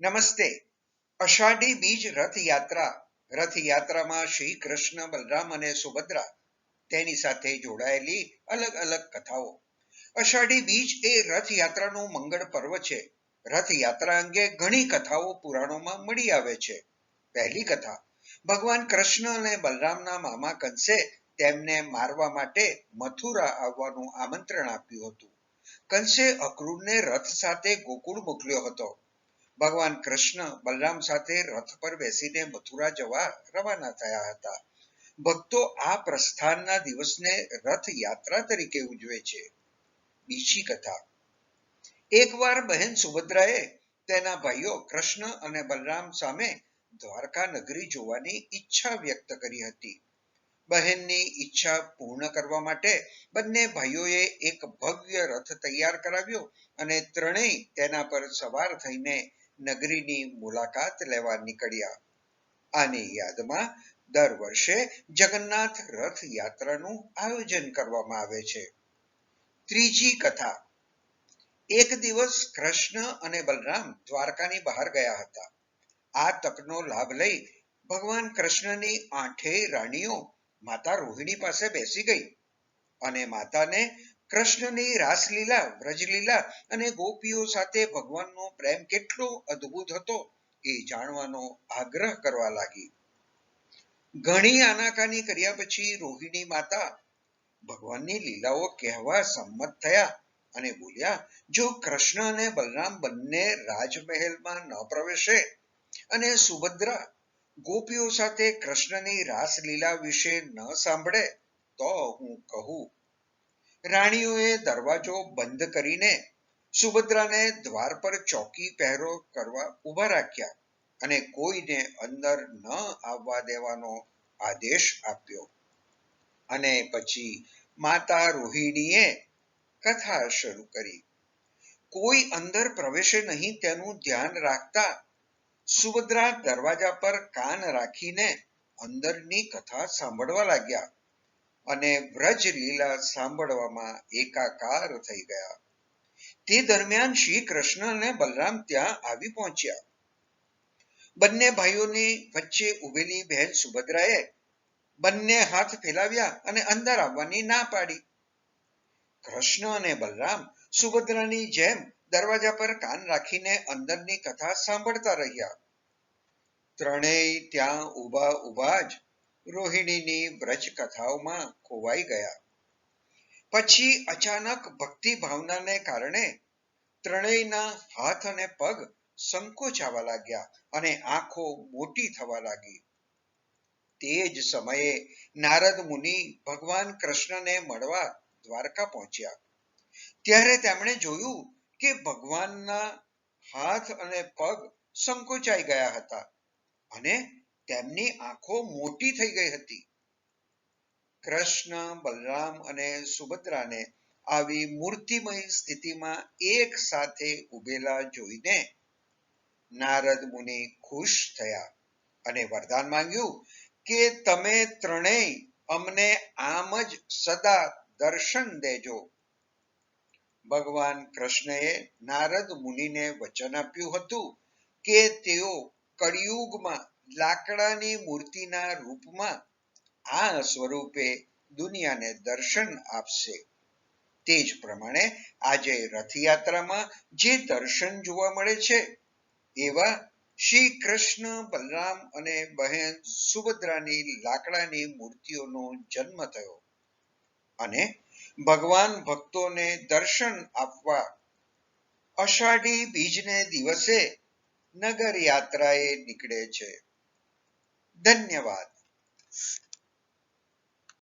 નમસ્તે. અષાઢી બીજ રથયાત્રા. રથયાત્રામાં શ્રી કૃષ્ણ, બલરામ અને સુભદ્રા તેની સાથે જોડાયેલી અલગ અલગ કથાઓ. અષાઢી બીજ એ રથયાત્રાનું મંગળ પર્વ છે. રથયાત્રા અંગે ઘણી કથાઓ પુરાણોમાં મળી આવે છે. પહેલી કથા, ભગવાન કૃષ્ણ અને બલરામના મામા કંસે તેમને મારવા માટે મથુરા આવવાનું આમંત્રણ આપ્યું હતું. કંસે અક્રૂરને રથ સાથે ગોકુળ મોકલ્યો હતો. ભગવાન કૃષ્ણ બલરામ સાથે રથ પર બેસીને મથુરા જવા રવાના થયા હતા. ભક્તો આ પ્રસ્થાનના દિવસને રથ યાત્રા તરીકે ઉજવે છે. બીજી કથા. એકવાર બહેન સુભદ્રાએ તેના ભાઈઓ કૃષ્ણ અને બલરામ સામે દ્વારકા નગરી જોવાની ઈચ્છા વ્યક્ત કરી હતી. બહેનની ઈચ્છા પૂર્ણ કરવા માટે બંને ભાઈઓએ એક ભવ્ય રથ તૈયાર કરાવ્યો અને ત્રણેય તેના પર સવાર થઈને નગરીની મુલાકાત લેવા નીકળ્યા. આની યાદમાં દર વર્ષે જગન્નાથ રથ યાત્રાનું આયોજન કરવામાં આવે છે. ત્રીજી કથા. એક દિવસ કૃષ્ણ અને બલરામ દ્વારકાની બહાર ગયા હતા. આ તકનો લાભ લઈ ભગવાન કૃષ્ણની આઠે રાણીઓ માતા રોહિણી પાસે બેસી ગઈ અને માતાને કૃષ્ણની રાસલીલા, વ્રજલીલા અને ગોપીઓ સાથે ભગવાનનો પ્રેમ કેટલો અદ્ભુત હતો એ જાણવાનો આગ્રહ કરવા લાગી. ઘણી આનાકાની કર્યા પછી રોહિણી માતા ભગવાનની લીલાઓ કહેવા સંમત થયા અને બોલ્યા, જો કૃષ્ણ અને બલરામ બંને રાજમહેલમાં ન પ્રવેશે અને સુભદ્રા ગોપીઓ સાથે કૃષ્ણની રાસલીલા વિશે ન સાંભળે, તો હું કહું રાણીઓએ દરવાજો બંધ કરીને સુભદ્રાને દ્વાર પર ચોકી પહેરો કરવા ઊભા રાખ્યા અને કોઈને અંદર ન આવવા દેવાનો આદેશ આપ્યો. અને પછી માતા રોહિણીએ કથા શરૂ કરી. કોઈ અંદર પ્રવેશે નહીં તેનું ધ્યાન રાખતા સુભદ્રા દરવાજા પર કાન રાખીને અંદરની કથા સાંભળવા લાગ્યા. અને વ્રજ લીલા સાંભળવામાં એકાકાર થઈ ગયા. તે દરમિયાન શ્રી કૃષ્ણ અને બલરામ ત્યાં આવી પહોંચ્યા. બંને ભાઈઓની વચ્ચે ઉભેલી બહેન સુભદ્રાએ બંને હાથ ફેલાવ્યા અને અંદર આવવાની ના પાડી. કૃષ્ણ અને બલરામ સુભદ્રાની જેમ દરવાજા પર કાન રાખીને અંદરની કથા સાંભળતા રહ્યા. ત્રણેય ત્યાં ઊભા ઊભા જ રોહિણીની વ્રજ કથાઓમાં ખોવાઈ ગયા. પછી અચાનક ભક્તિ ભાવનાને કારણે ત્રણેયના હાથ અને પગ સંકોચાવા લાગ્યા અને આંખો મોટી થવા લાગી. તે જ સમયે નારદ મુનિ ભગવાન કૃષ્ણને મળવા દ્વારકા પહોંચ્યા. ત્યારે તેમણે જોયું કે ભગવાનના હાથ અને પગ સંકોચાઈ ગયા હતા અને તેમની આંખો મોટી થઈ ગઈ હતી. કૃષ્ણ, બલરામ અને સુભદ્રાને આવી મૂર્તિમય સ્થિતિમાં એક સાથે ઉભેલા જોઈને નારદ મુનિ ખુશ થયા અને વરદાન માંગ્યું કે તમે ત્રણેય અમને આમ જ સદા દર્શન દેજો. ભગવાન કૃષ્ણએ નારદ મુનિને વચન આપ્યું હતું કે તેઓ કળિયુગમાં લાકડાની મૂર્તિના રૂપમાં આ સ્વરૂપે દુનિયાને દર્શન આપશે. તે જ પ્રમાણે આજે રથયાત્રામાં જે દર્શન જોવા મળે છે, એવા શ્રી કૃષ્ણ, બલરામ અને બહેન સુભદ્રાની લાકડાની મૂર્તિઓનો જન્મ થયો અને ભગવાન ભક્તોને દર્શન આપવા અષાઢી બીજને દિવસે નગર યાત્રાએ નીકળે છે. ધન્યવાદ